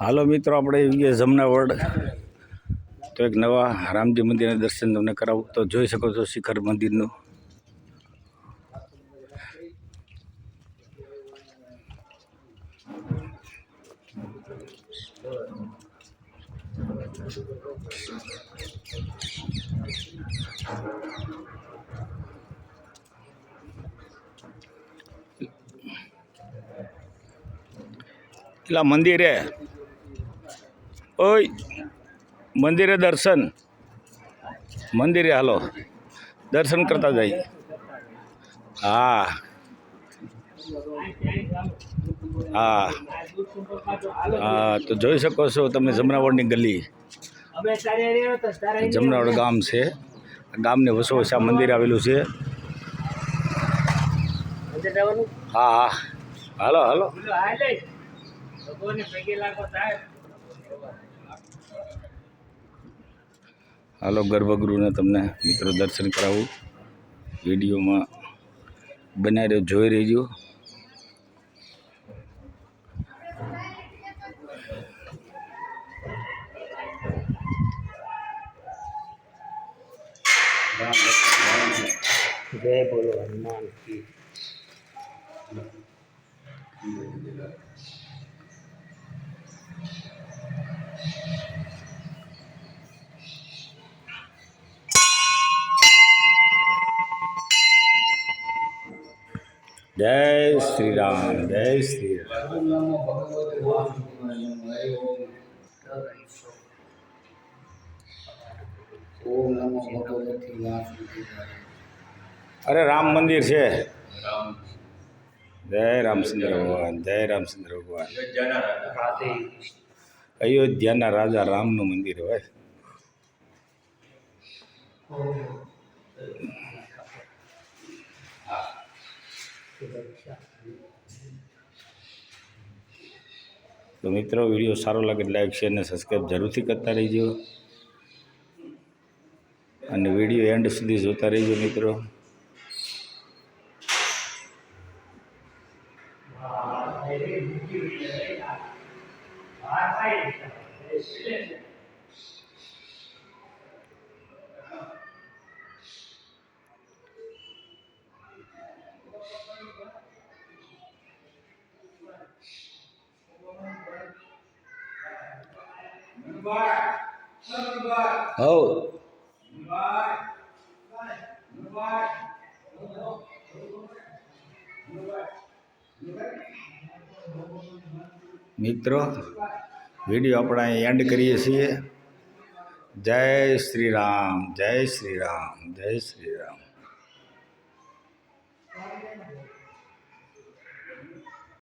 હાલો મિત્રો, આપણે આવી ગયા જમનાવડ તો એક નવા રામજી મંદિરના દર્શન તમને કરાવું. તો જોઈ શકો છો શિખર મંદિરનું. પેલા મંદિરે. ઓય, મંદિરે દર્શન. મંદિરે હાલો, દર્શન કરતા જાય હા. હા. હા, તો જોઈ શકો છો તમે જમનાવડની ગલી. જમનાવડ ગામ છે. ગામને વસોવસા મંદિર આવેલું છે. હા હા. હાલો હાલો. હાલો ગર્ભગૃહને તમને મિત્રો દર્શન કરાવું. વિડીયોમાં બનાવી રહ્યો જોઈ રહેજો. જય બોલો હનુમાન જય શ્રી રામ જય શ્રી રામ અરે રામ મંદિર છે. જય રામચંદ્ર ભગવાન, જય રામચંદ્ર ભગવાન. અયોધ્યાના રાજા રામનું મંદિર હોય. તો મિત્રો, વીડિયો સારો લાગે લાઈક શેર અને સબસ્ક્રાઈબ જરૂરથી કરતા રહીજો. અને વીડિયો એન્ડ સુધી જોતા રહીજો મિત્રો. હવ. મિત્રો, વીડિયો આપણે એન્ડ કરીએ છીએ. જય શ્રી રામ જય શ્રી રામ જય શ્રી રામ